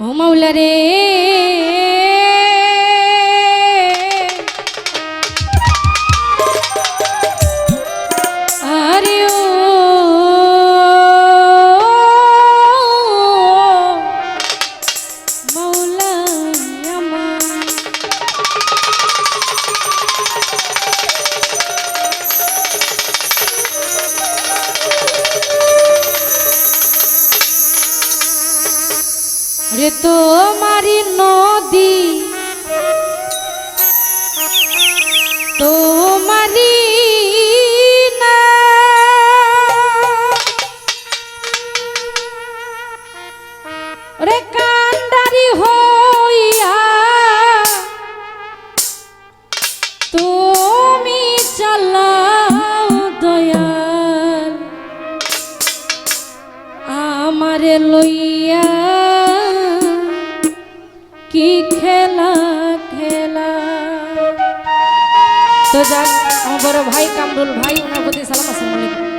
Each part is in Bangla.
ও মাওলা রে তোমারি নদী তোমারি রে কান্ডারি হইয়া তুমি চালাও দয়াল আমারে লইয়া যাক আমার বড় ভাই কামরুল ভাই ওনার প্রতি সালাম আসসালামু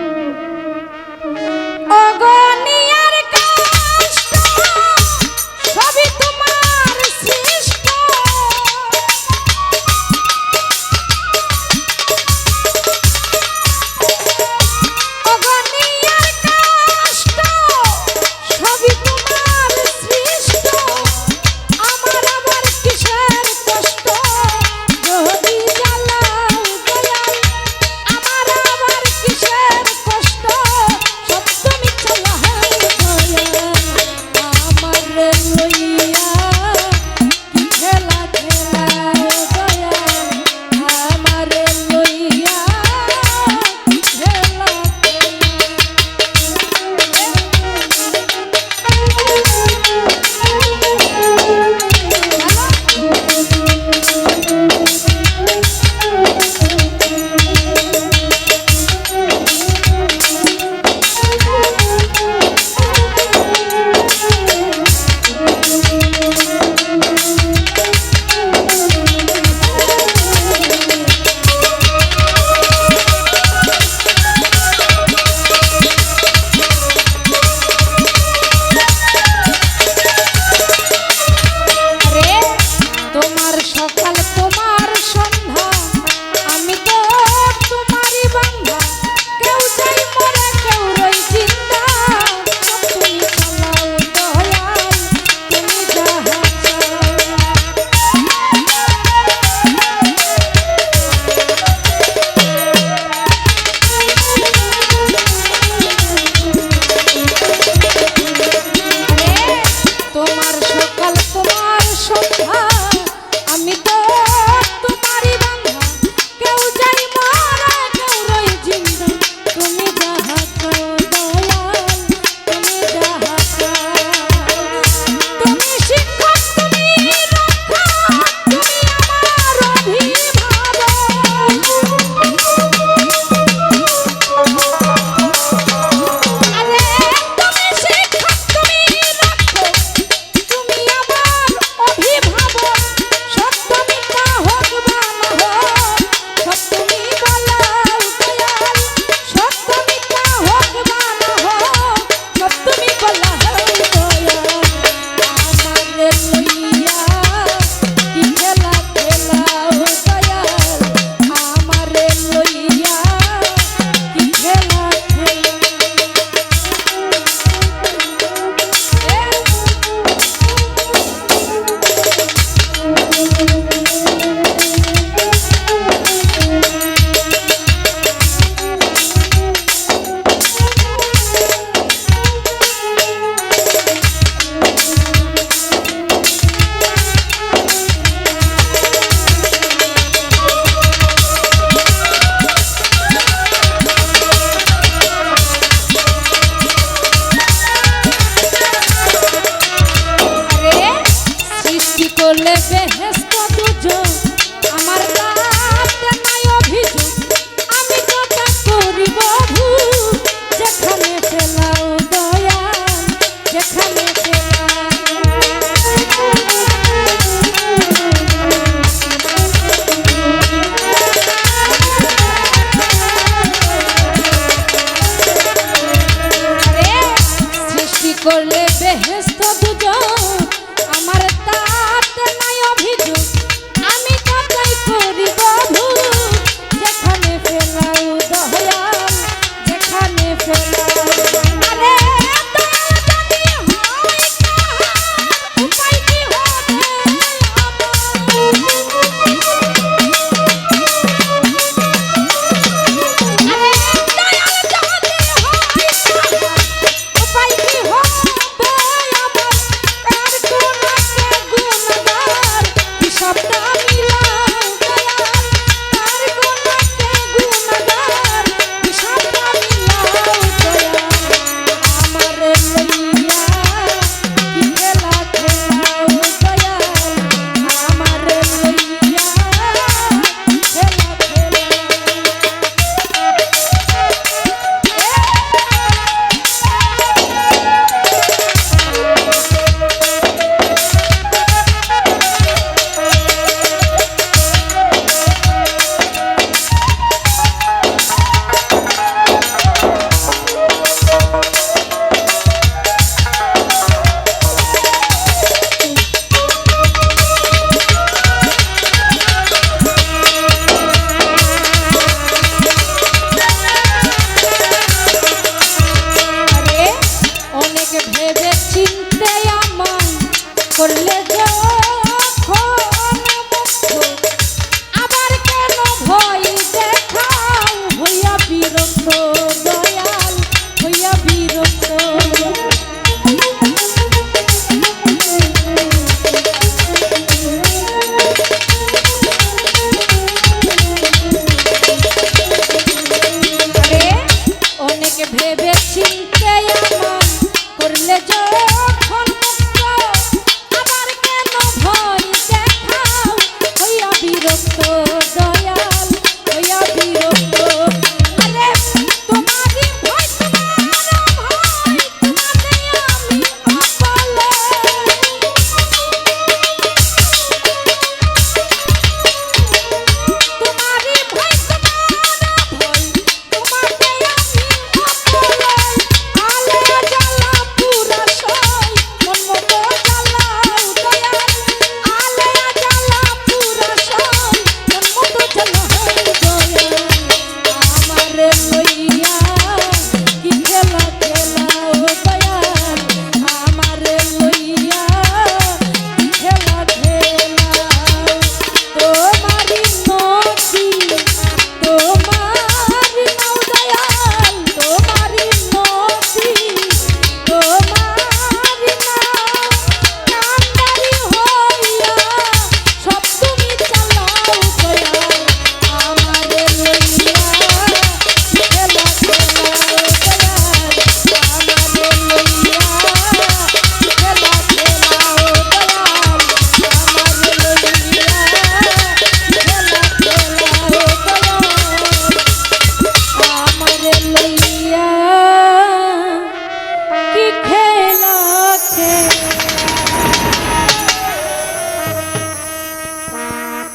জয়